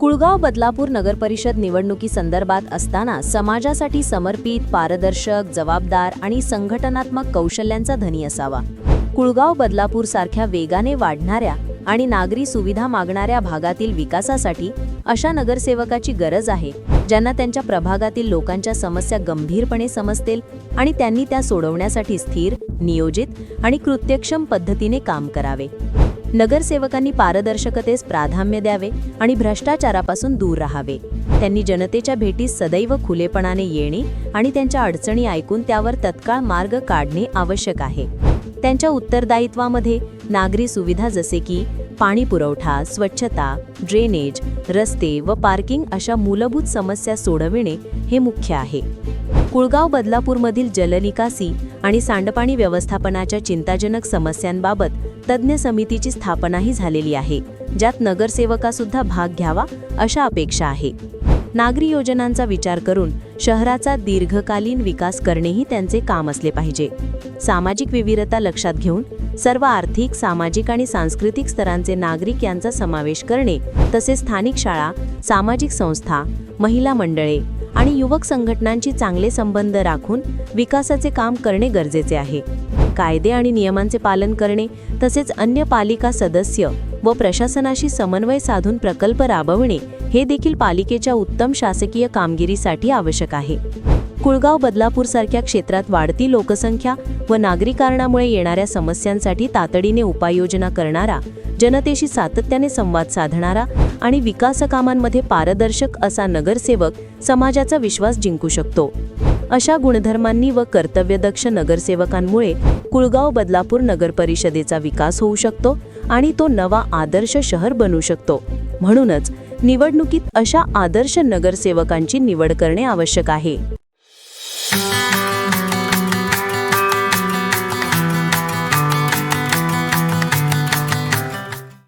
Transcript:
कुळगाव बदलापूर नगरपरिषद निवडणुकीसंदर्भात असताना समाजासाठी समर्पित पारदर्शक जबाबदार आणि संघटनात्मक कौशल्यांचा धनी असावा. कुळगाव बदलापूर सारख्या वेगाने वाढणाऱ्या आणि नागरी सुविधा मागणाऱ्या भागातील विकासासाठी अशा नगरसेवकाची गरज आहे ज्यांना त्यांच्या प्रभागातील लोकांच्या समस्या गंभीरपणे समजतील आणि त्यांनी त्या सोडवण्यासाठी स्थिर नियोजित आणि कृत्यक्षम पद्धतीने काम करावे. नगरसेवकांनी पारदर्शकतेस प्राधान्य द्यावे आणि भ्रष्टाचारापासून दूर राहावे. त्यांनी जनतेच्या भेटीस सदैव खुलेपणाने येणे आणि त्यांच्या अडचणी ऐकून त्यावर तत्काळ मार्ग काढणे आवश्यक आहे. त्यांच्या उत्तरदायित्वामध्ये नागरी सुविधा जसे की पाणी पुरवठा स्वच्छता ड्रेनेज रस्ते व पार्किंग अशा मूलभूत समस्या सोडविणे हे मुख्य आहे. कुळगाव बदलापूरमधील जलनिकासी आणि सांडपाणी व्यवस्थापनाच्या चिंताजनक समस्यांबाबत तज्ज्ञ समितीची स्थापनाही झालेली आहे. ज्यात नगरसेवकासुद्धा भाग घ्यावा अशा अपेक्षा आहे. नागरी योजनांचा विचार करून शहराचा दीर्घकालीन विकास करणेही त्यांचे काम असले पाहिजे. सामाजिक विविधता लक्षात घेऊन सर्व आर्थिक सामाजिक आणि सांस्कृतिक स्तरांचे नागरिक यांचा समावेश करणे तसेच स्थानिक शाळा सामाजिक संस्था महिला मंडळे आणि युवक संघटनांची चांगले संबंध राखून विकासाचे काम करणे गरजेचे आहे. कायदे आणि नियमांचे पालन करणे तसेच अन्य पालिका सदस्य व प्रशासनाशी समन्वय साधून प्रकल्प राबवणे हे देखील पालिकेच्या उत्तम शासकीय कामगिरीसाठी आवश्यक आहे. कुळगाव बदलापूर सारख्या क्षेत्रात वाढती लोकसंख्या व नागरीकारणामुळे येणाऱ्या समस्यांसाठी तातडीने उपाययोजना करणारा जनतेशी सातत्याने संवाद साधणारा आणि विकासकामांमध्ये पारदर्शक असा नगरसेवक समाजाचा विश्वास जिंकू शकतो. अशा गुणधर्मांनी व कर्तव्यदक्ष नगरसेवकांमुळे कुळगाव बदलापूर नगर परिषदेचा विकास होऊ शकतो आणि तो नवा आदर्श शहर बनू शकतो. म्हणूनच निवडणुकीत अशा आदर्श नगरसेवकांची निवड करणे आवश्यक आहे.